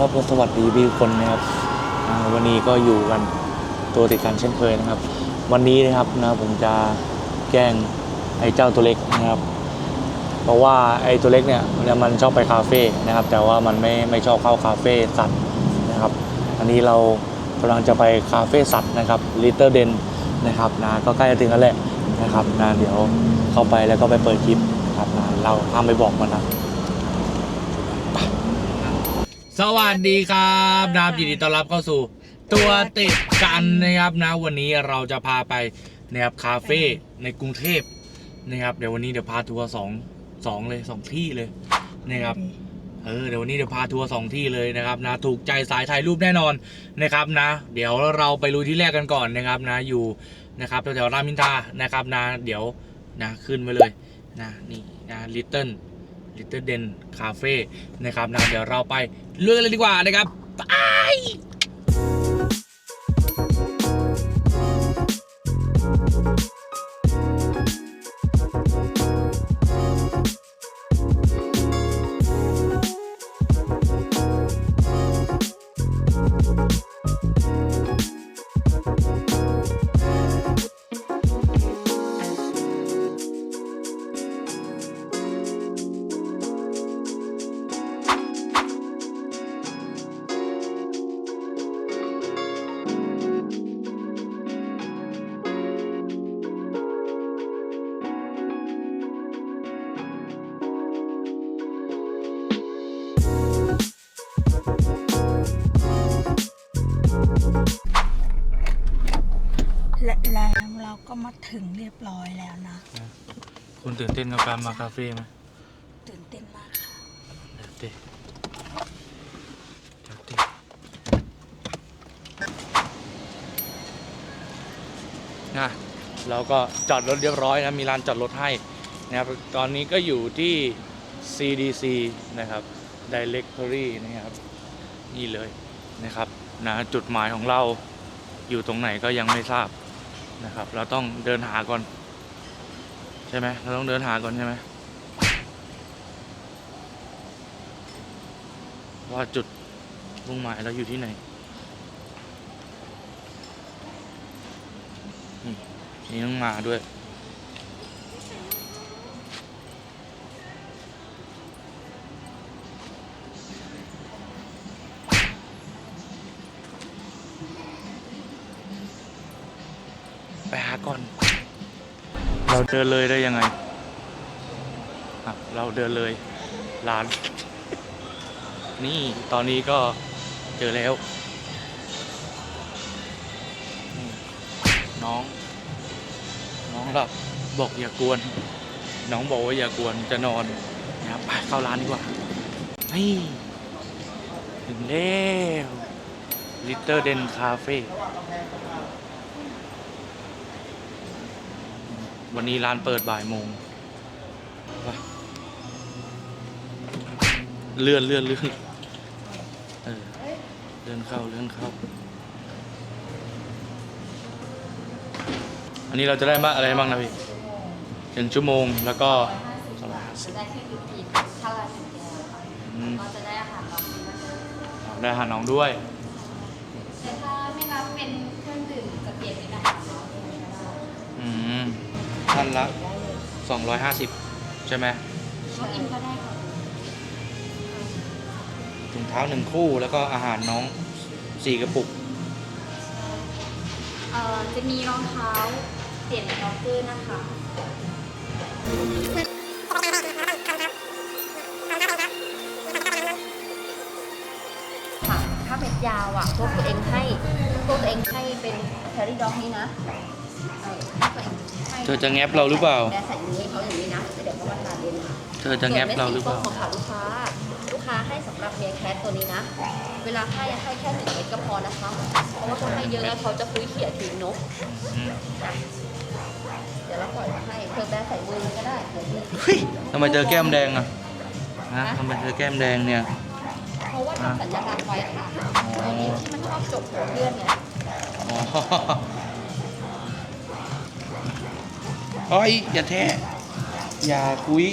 ครับสวัสดีพี่คนนะครับวันนี้ก็อยู่กันตัวติดกันเช่นเคยนะครับ วันนี้นะครับนะผมจะแกล้งไอ้เจ้าตัวเล็กนะครับ เพราะว่าไอ้ตัวเล็กเนี่ยเนี่ยมันชอบไปคาเฟ่นะครับ แต่ว่ามันไม่ไม่ชอบเข้าคาเฟ่สัตว์นะครับ อันนี้เรากำลังจะไปคาเฟ่สัตว์นะครับ Little Den นะครับนะก็ใกล้จะถึงแล้วแหละนะครับนะเดี๋ยวเข้าไปแล้วก็ไปเปิดคลิปนะครับนะเราห้ามไปบอกมันนะ สวัสดีครับนะครับยินดีต้อนรับเข้าสู่ ตัวติดกันนะครับนะวันนี้เราจะพาไปนะครับคาเฟ่ในกรุงเทพนะครับเดี๋ยววันนี้เดี๋ยวพาทัวร์สองสองเลยสองที่เลยนะครับเออเดี๋ยววันนี้เดี๋ยวพาทัวร์สองที่เลยนะครับนะถูกใจสายถ่ายรูปแน่นอนนะครับนะ เดี๋ยวเราไปลุยที่แรกกันก่อนนะครับนะอยู่นะครับแถวๆรามอินทรานะครับนะเดี๋ยวนะขึ้นไปเลยนะนี่นะลิตเติ้ล Little Den Cafe นะครับนะเดี๋ยวเราไปเลือกเลยดีกว่านะครับไปแล เรียบร้อยแล้วนะ คุณตื่นเต้นกับการมาคาเฟ่ไหมตื่นเต้นมากค่ะเดี๋ยวเต้เดี๋ยวเต้นะเราก็จอดรถเรียบร้อยนะ มีลานจอดรถให้นะครับ ตอนนี้ก็อยู่ที่ CDC นะครับ Directory นะครับ นี่เลยนะครับนะจุดหมายของเราอยู่ตรงไหนก็ยังไม่ทราบ นะครับ เราต้องเดินหาก่อน ใช่ไหมเราต้องเดินหาก่อนใช่ไหมว่าจุดมุ่งหมายเราอยู่ที่ไหนนี่นี่ต้องมาด้วย เดินเลยได้ยังไงเราเดินเลยร้าน นี่ตอนนี้ก็เจอแล้ว น้อง น้องหลับบอกอย่ากวน น้องบอกว่าอย่ากวนจะนอนนะครับไปเข้าร้านดีกว่านี่ถึงแล้ว Little Den Cafe วันนี้ร้านเปิดบ่ายโมงไปเลื่อนเลื่อนเลื่อนเออเลื่อนเข้าเลื่อนเข้า อันนี้เราจะได้มาอะไรบ้างนะพี่หนึ่งชั่วโมงแล้วก็สองร้อยห้าสิบได้แค่ยูกินถ้าเราหนึ่งแก้วค่ะอืมก็จะได้อาหารเราฟรีมาเลยได้อาหารน้องด้วยแต่ถ้าไม่รับเป็นเครื่องดื่มจะเปลี่ยนเป็นอาหาร อืมท่านละสองร้อยห้าสิบใช่ไหมก็อินก็ได้ค่ะถุงเท้าหนึ่งคู่แล้วก็อาหารน้องสี่กระปุก เอ่อจะมีรองเท้าเปลี่ยนเป็นล็อกเกอร์นะคะ ค่ะถ้าเป็นยาวอะพวกตัวเองให้พวกตัวเองให้เป็นแคริด็อกนี้นะ เออตัวเองให้เธอจะแงบเราหรือเปล่าแม่ใส่นี้ให้เขาอย่างนี้นะเดี๋ยวเขามาทานเองค่ะเธอจะแงบเราหรือเปล่า ส่วนเม็ดสีส้มของขาลูกค้า ลูกค้าให้สำหรับเมียแคทตัวนี้นะ เวลาให้ให้แค่หนึ่งเม็ดก็พอนะคะ เพราะว่าถ้าให้เยอะแล้วเขาจะคุยเขี่ยทิ้งเนก อืมเดี๋ยวเราปล่อยมาให้เธอแบะใส่มือก็ได้ใส่มือเฮ้ยทำไมเจอแก้มแดงอะฮะทำไมเจอแก้มแดงเนี่ย เพราะว่าทำสัญญากรรมไว้ค่ะตัวนี้ที่มันชอบจบหัวเพื่อนเนี่ย อ๋อ เอ้ยอย่าแท้อย่าคุย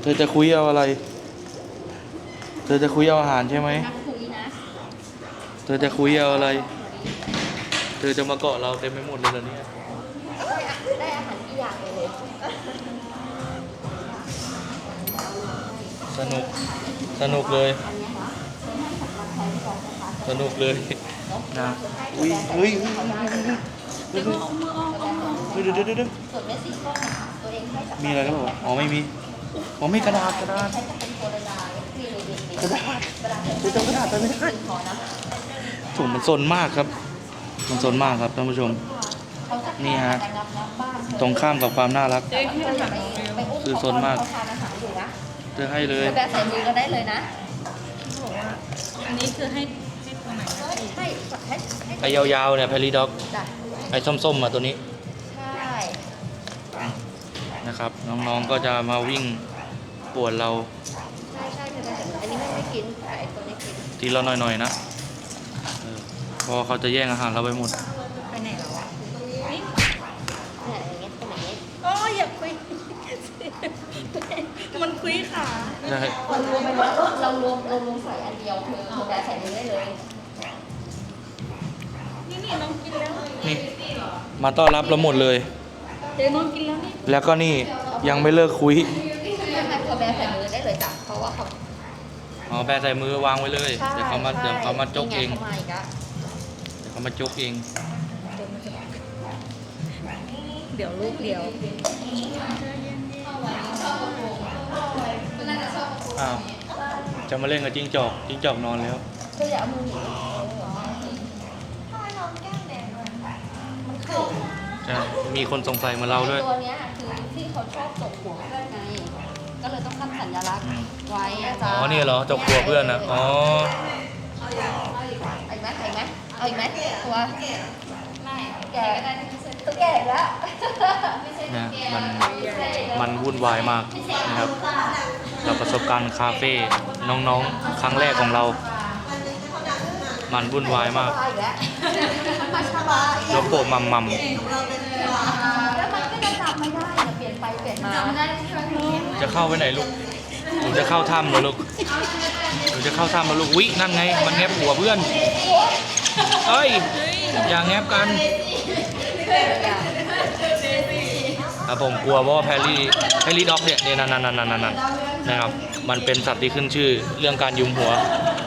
เธอจะคุยเอาอะไร เธอจะคุยเอาอาหารใช่ไหม นักคุยนะเธอจะคุยเอาอะไร เธอจะมาเกาะเราเต็มไปหมดเลยเหรอเนี่ย ได้อาหารกี่อย่างเลยสนุก สนุกเลยอันเนี้ยนะเป็นให้สำหรับแทนรองนะคะสนุกเลยนะอุ้อุ้ยยเฮ้เฮ้ยยเฮ้ยเดี๋ยวเดี๋ยวเดี๋ยวเดี๋ยวส่วนเม็ดสีส้มอะค่ะตัวเองให้สำหรับมีอะไรแล้วบอกอ๋อไม่มีอ๋อไม่กระดาษกระดาษใช้จะเป็นโพลาไรด์ที่เรียนๆกระดาษกระดาษกูจำกระดาษไปไม่ได้พอนะถูกมันซนมากครับ มันซนมากครับท่านผู้ชมเขาจะนี่ฮะไปรับน้ำบ้านเธอตรงข้ามกับความน่ารักเจ๊ให้มันไปไปอุ้มคือโซนมากเขาทานอาหารอยู่นะเธอให้เลยไปแบบใส่มือก็ได้เลยนะอันนี้คือให้ให้ตัวไหนให้ให้ให้ไอ้ยาวๆเนี่ยแพรีด็อกจ้ะไอ้ส้มๆมาตัวนี้ใช่ นะครับ น้องๆก็จะมาวิ่งปวดเราใช่ใช่คือแบบอันนี้ไม่ได้กินแต่ไอ้ตัวนี้กินทีละหน่อยๆนะเออเพราะเขาจะแย่งอาหารเราไปหมด ไปไหนแล้วอะเนี่ยอย่างเงี้ยเป็นอย่างเงี้ยโอ้ยอย่าคุย มันคุยขาใช่เรารวมไปแล้วเรารวมเรารวมใส่อันเดียวคือคือแบบใส่มือได้เลยนี่นี่น้องกินแล้วนี่มาต้อนรับเราหมดเลย เดี๋ยวน้องกินแล้วนี่ แล้วก็นี่ยังไม่เลิกคุยถ้าใครพอแบบใส่มือได้เลยจ้ะเพราะว่าเขาอ๋อแปรใส่มือวางไว้เลยใช่เดี๋ยวเขามาใช่เดี๋ยวเขามาจกเอง นี่ไเขามาอีกอะเดี๋ยวเขามาจกเองเดี๋ยวลูกเดียวอ้าว จะมาเล่นกับจิ้งจอก จิ้งจอกนอนแล้ว ก็อย่าเอามือหนี ใช่มีคนสงสัยเหมาเราด้วย ตัวเนี้ยคือที่เขาชอบตกหัวเพื่อนไง ก็เลยต้องทำสัญลักษณ์อืมไว้อะจ้ะอ๋อนี่เหรอจกหัวเพื่อนนะอ๋อเอาอีกไหมเอาอีกไหมเอาอีกไหมตัวไม่แก่ตัวแก่อีกแล้วนะมันมันวุ่นวายมากนะครับกับประสบการณ์คาเฟ่น้องๆ ครั้งแรกของเรา มันวุ่นวายมาก อีกแล้ว มาช้ามาอีกยกโปะมัมมัมแล้วมันก็จะจำไม่ได้เนี่ยเปลี่ยนไปเปลี่ยนมาจำไม่ได้ใช่ไหมจะเข้าไปไหนลูกหนูจะเข้าถ้ำเหรอลูกหนูจะเข้าถ้ำเหรอลูกวินั่นไง มันแงบหัวเพื่อนเอ้ยอย่าแงบกันอะผมกลัวเพราะว่าแพรรี่แพรรี่ด็อกเนี่ยเนี่ยนั่นนั่นนั่นนั่นนั่นนะครับ มันเป็นสัตว์ที่ขึ้นชื่อเรื่องการยุมหัว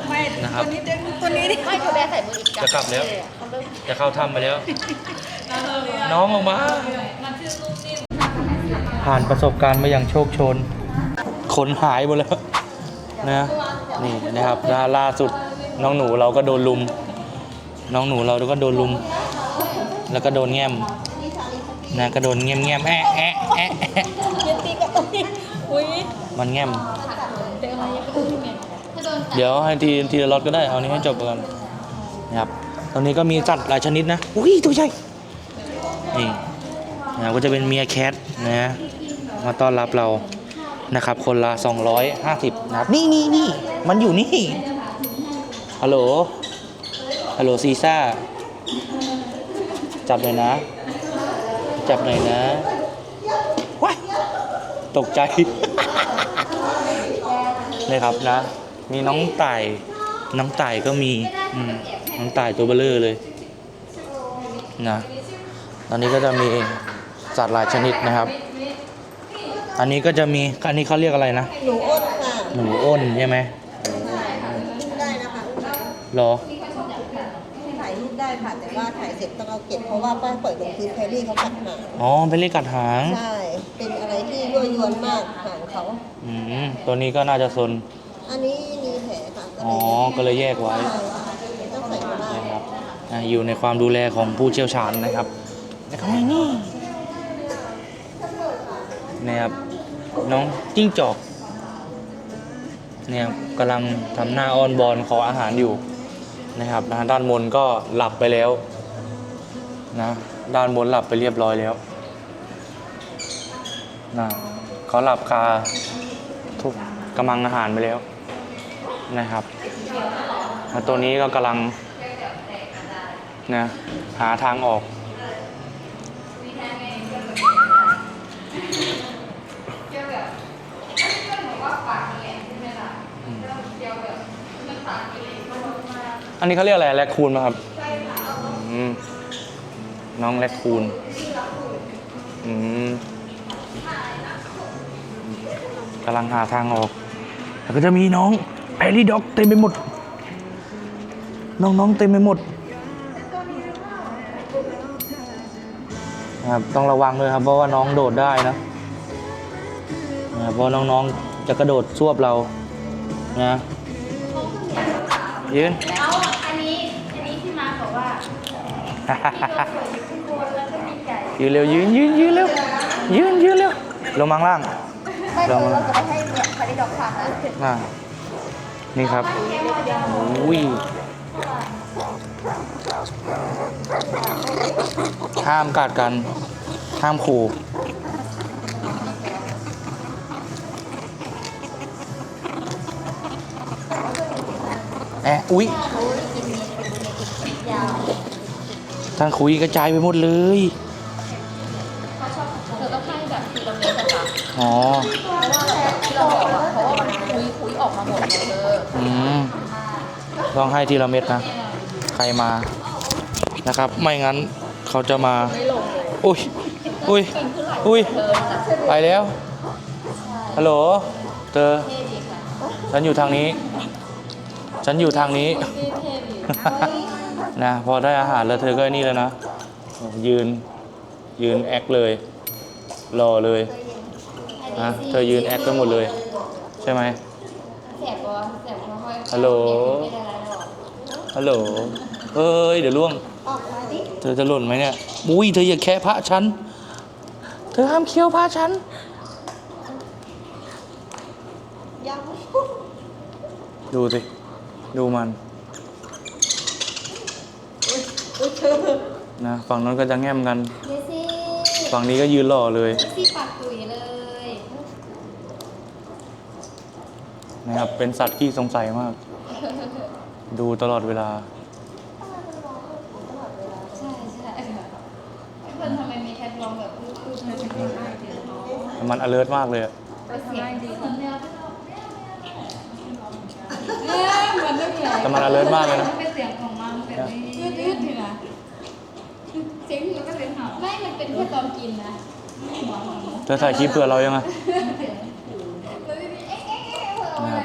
ไม่นะครับตัวนี้เด็กตัวนี้ดิไม่เขาแบใส่มืออีกจะกลับแล้วเขาเริ่ม จะเข้าถ้ำไปแล้ว น้องออกมา ผ่านประสบการณ์มาอย่างโชคโชน ขนหายหมดแล้วนะนี่นะครับล่าล่าสุดน้องหนูเราก็โดนลุม น้องหนูเราก็โดนลุม แล้วก็โดนแง้มนะก็โดนแง้มแง้มแอะแอะแอะแอะยันตีกับตัวนี้อุ้ยมันแง้มเดี๋ยวอะไรยังไม่รู้เนี่ยเดี๋ยวให้ทีทีละล็อตก็ได้เอานี้ให้จบก่อนนะครับ ตรงนี้ก็มีสัตว์หลายชนิดนะอุ้ยตัวใหญ่ นี่นะก็จะเป็นเมียแคทนะ มาต้อนรับเรา นะครับ คนละ 250นะครับนี่นี่นี่ มันอยู่นี่ ฮัลโหล ฮัลโหลซีซ่า จับหน่อยนะ จับหน่อยนะว้ายตกใจ นะครับนะ มีน้องไต่น้องไต่ก็มี อืม น้องไต่ตัวเบลเลอร์เลยนะตอนนี้ก็จะมีสัตว์หลายชนิดนะครับ อันนี้ก็จะมีอันนี้เขาเรียกอะไรนะ หนูอ้นค่ะหนูอ้นใช่ไหมอุ้มได้นะคะอุ้มได้เหรอถ่ายรูปได้ค่ะแต่ว่าถ่ายเสร็จต้องเอาเก็บเพราะว่าป้ายปล่อยลงพื้นแครี่เขากัดหางอ๋อเป็นเลขกัดหางใช่เป็นอะไรที่ยั่วยวนมากหางเขาอืมตัวนี้ก็น่าจะซนอันนี้มีแผลค่ะก็อ๋อก็เลยแยกไว้ อะอยู่ในความดูแลของผู้เชี่ยวชาญนะครับแล้วก็มีนี่นะครับน้องจิ้งจอกเนี่ยครับกำลังทำหน้าอ้อนบอนขออาหารอยู่นะครับนะด้านบนก็หลับไปแล้วนะด้านบนหลับไปเรียบร้อยแล้วนะเขาหลับคาทุกกำลังอาหารไปแล้วนะครับตัวนี้ก็กำลัง นะหาทางออกอืมอันนี้เขาเรียกอะไรแรคคูนไหมครับอืมน้องแรคคูนอืมกำลังหาทางออก แล้วก็จะมีน้องแพรี่ด็อกเต็มไปหมด น้องๆเต็มไปหมดนะ ครับต้องระวังเลยครับ เพราะว่าน้องโดดได้นะนะครับเพราะน้องๆจะกระโดดซวบเรานะยืนแล้วอันนี้อันนี้ที่มาบอกว่าแล้วก็มีไก่ยืนเร็วยืนยืนยืนเร็วยืนยืนเร็วลงมาข้างล่างไม่เราเราจะไปให้เนี่ยคาริดอกทานนะอ่านี่ครับอุ้ย ห้ามกัดกัน ห้ามขู่แอะอุ้ยทางคุยกระจายไปหมดเลยเธอต้องให้แบบทีละเม็ดอะคะอ๋อเพราะว่าที่เราบอกอะเพราะว่ามันคุยคุยออกมาหมดเลยเธออืมต้องให้ทีละเม็ดนะ ใครมานะครับ ไม่งั้น เขาจะมาอุ้ยอุ้ยอุ้ยไปแล้วฮัลโหลเธอฉันอยู่ทางนี้ ฉันอยู่ทางนี้นะพอได้อาหารแล้วเธอก็นี่แล้วนะ ยืนยืนแอคเลย รอเลยนะเธอยืนแอคกันหมดเลย ใช่ไหมฮัลโหลฮัลโหลเอ้ย เดี๋ยวล่วง เธอจะหล่นไหมเนี่ย อุ้ยเธออย่าแค่พระฉัน เธอห้ามเคี้ยวพระฉันยังดูสิ ดูมันอุ้ยเธอนะฝั่งนั้นก็จะแง้มกันเจซี่ฝั่งนี้ก็ยืนหล่อเลยเจซี่ปากตุ๋ยเลยนะครับ เป็นสัตว์ที่สงสัยมาก ดูตลอดเวลา ใช่ใช่ค่ะเพื่อนทำไมมีแคทลองแบบพูดพูดเธอจะไม่ได้เดี๋ยวน้อง มัน alert มากเลยอะไปเสียงดีคนเดียวเนี่ยมันไม่มีอะไรแต่มัน alert มากเลยนะ เป็นเสียงของมันแบบนี้ยืดๆทีนะเสียงมันก็เสียงเห่าไม่มันเป็นแค่ตอนกินนะหัวของมันเธอถ่ายคลิปเผื่อเรายังไงแล้วทีนี้เอ๊ะเอ๊ะเอ๊ะเอาอะไร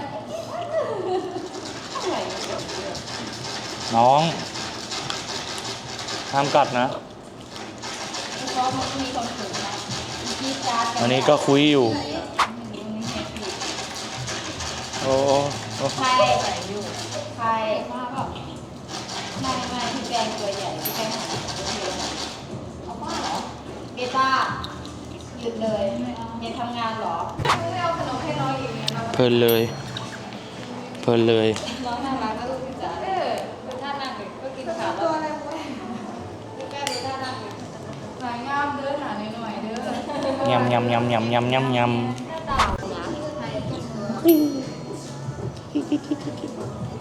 น้องห้ามกัดนะ เพราะมันมีความสูงนะกีดการ์ด อันนี้ก็คุยอยู่ โอ้โอ้ใช่ใส่อยู่ใช่มากแบบไม่ไม่พี่แกงตัวใหญ่พี่แกงหาตัวเดียวเอาบ้าเหรอเกต้าหยุดเลยเกทำงานเหรอไม่เอาขนมให้น้องอีกเนี่ยเพลินเลย เพลินเลยน้องน่ารักก็ลูกจ๋าเออดูท่านั่งเลยก็กินข้าวแล้วดูแก้ดูท่านั่งเลยสายงามเด้อหาหน่อยๆเด้อ ยำยำยำยำยำยำยตานะให้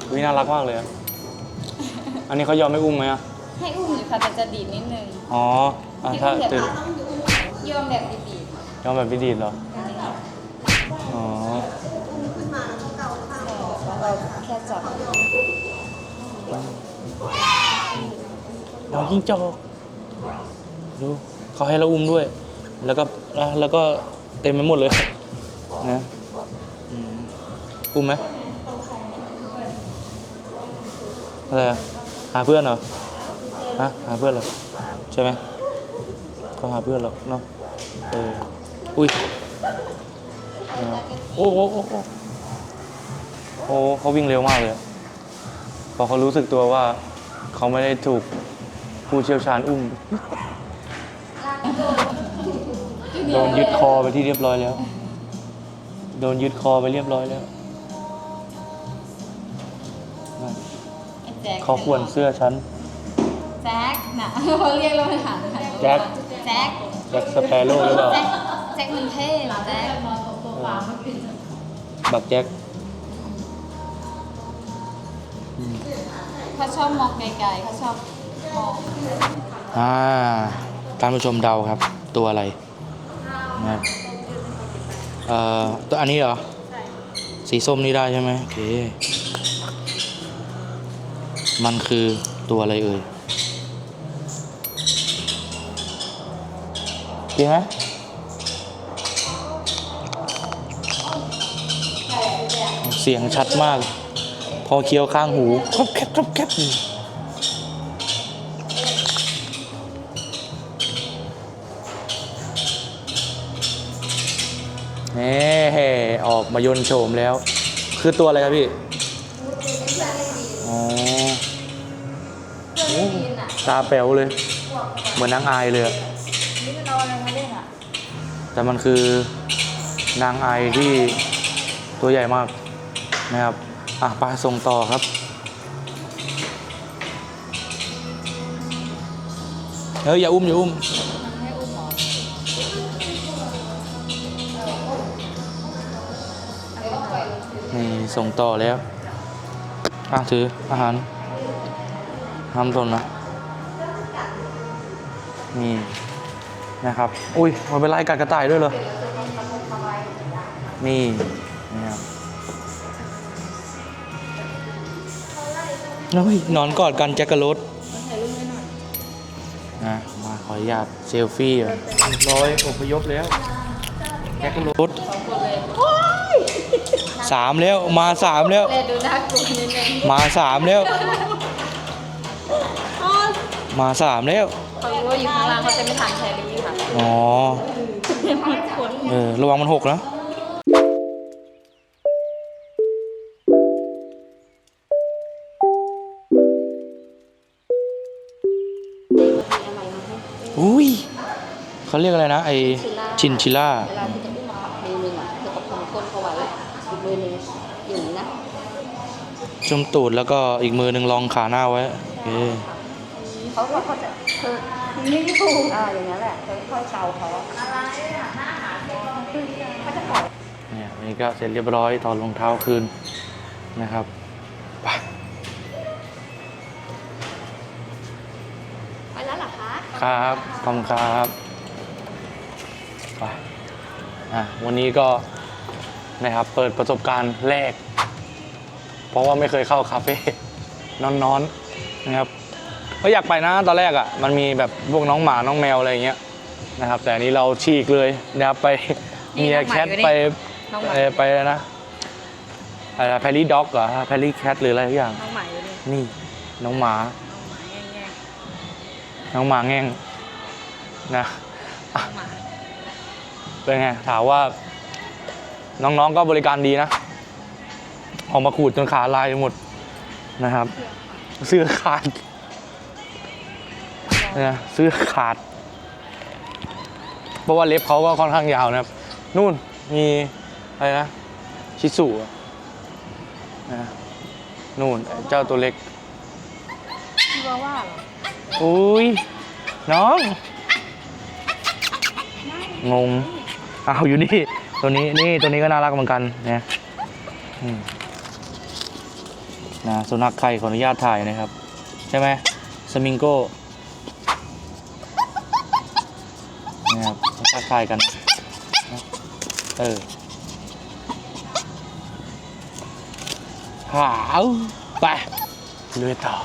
ำวิน่ารักมากเลยอะอันนี้เขายอมไม่อุ้มไหมอะให้อุ้มอยู่ค่ะแต่จะดีดนิดนึงอ๋ออะถ้าตื่นยอมแบบดียอมแบบพิดีดเหรอ อ๋อเราแค่จับน้องจิ้งจอกดูเขาให้เราอุ้มด้วย แล้วก็ อะแล้วก็เต็มไปหมดเลยนะอืมอุ้มไหมอะไรหาเพื่อนเหรอฮะหาเพื่อนเหรอใช่ไหมก็หาเพื่อนหรอกเนาะเอออุ้ยโอ้โอ้โอ้โอ้โอ้เขาวิ่งเร็วมากเลยพอเขารู้สึกตัวว่าเขาไม่ได้ถูกผู้เชี่ยวชาญอุ้ม โดนยึดคอไปที่เรียบร้อยแล้ว โดนยึดคอไปเรียบร้อยแล้วนั่นแจ็คเขาควรเสื้อฉัน แจ็คน่ะเขาเรียกเราไปหาแจ็คแจ็คแจ็คสเปโร่หรือเปล่า แจ็คแจ็คมันเท่เหรอแจ็คบักแจ็คเขาชอบมองไกลๆเขาชอบมองอ่าท่านผู้ชมเดาครับ ตัวอะไร นะครับเอ่อตัวอันนี้เหรอ สีส้มนี่ได้ใช่ไหมโอเค มันคือตัวอะไรเอ่ยจริงไหมเสียงชัดมาก พอเคี้ยวข้างหูครบแคบครบแคบ ออกมายนต์โฉมแล้ว คือตัวอะไรครับพี่อ๋อโอ้ตาแป๋วเลย เหมือนนางอายเลยอะนี่มันเอาอะไรมาเล่นอะแต่มันคือนางอายที่ตัวใหญ่มากนะครับ อะไปส่งต่อครับ เฮ้ยอย่าอุ้มอย่าอุ้ม ส่งต่อแล้วอะถืออาหารห้ามตนนะ นี่นะครับ อุ้ยมันเป็นลายกัดกระต่ายด้วยเหรอ นี่นะครับเฮ้ยนอนกอดกันแจ็คกะรถนะมาขออนุญาตเซลฟี่อะร้อยอพยพแล้วแจ็คกะรถ สามแล้ว มาสามแล้ว เลยดูน่ากลัวนิดนึงมาสามแล้ว มาสามแล้ว เขารู้ว่าอยู่ข้างล่างเขาจะไม่ทันแชร์ดีค่ะอ๋อเออ ระวังมันหกนะอุ้ยเขาเรียกอะไรนะ ไอชินชิล่า เวลาที่จะอุ้มมาขับมือหนึ่งอะเธอประคองก้นเขาไว้อีกมือหนึ่งอย่างนี้นะ จุ่มตูดแล้วก็อีกมือหนึ่งรองขาหน้าไว้โอเคเขาก็เขาจะเธอไม่ถูกอ่าอย่างนั้นแหละเธอค่อยเกาเขาอะไรอะหน้าหาเด็กเขาจะปล่อยเนี่ยวันนี้ก็เสร็จเรียบร้อยถอดรองเท้าคืนนะครับไปไปแล้วเหรอคะครับขอบคุณครับไปอะวันนี้ก็นะครับเปิดประสบการณ์แรก เพราะว่าไม่เคยเข้าคาเฟ่นอนๆนะครับก็อยากไปนะตอนแรกอะ่ะมันมีแบบพวกน้องหมาน้องแมวอะไรอย่างเงี้ยนะครับ แต่อันนี้เราฉีกเลยนะครับไปเมียแคทไปน้องหมาเอ่อไปอะไรนะอะไรแพรี่ด็อกเหรอแพรี่แคทหรืออะไรทุกอย่าง น้องใหม่เลยนี่น้องหมา น้องหมาแง่น้องหมาแง่งนะอะน้องหมาเป็นไงถามว่า น้องๆก็บริการดีนะ ออกมาขูดจนขาลายไปหมดนะครับ เสื้อขาดนะเสื้อขาด เพราะว่าเล็บเขาก็ค่อนข้างยาวนะครับ นู่นมีอะไรนะ ชิสุอะนะนู่นไอ้เจ้าตัวเล็กพี่ว่าว่าเหรออุ้ยน้อง งงอ้าวอยู่นี่ ตัวนี้นี่ตัวนี้ก็น่ารักเหมือนกันเนี่ยอืม นะสุนัขไข่ขออนุญาตถ่ายนะครับ ใช่ไหมสมิงโก้นะครับทักทายกันนะเออขาวไปลุยต่อ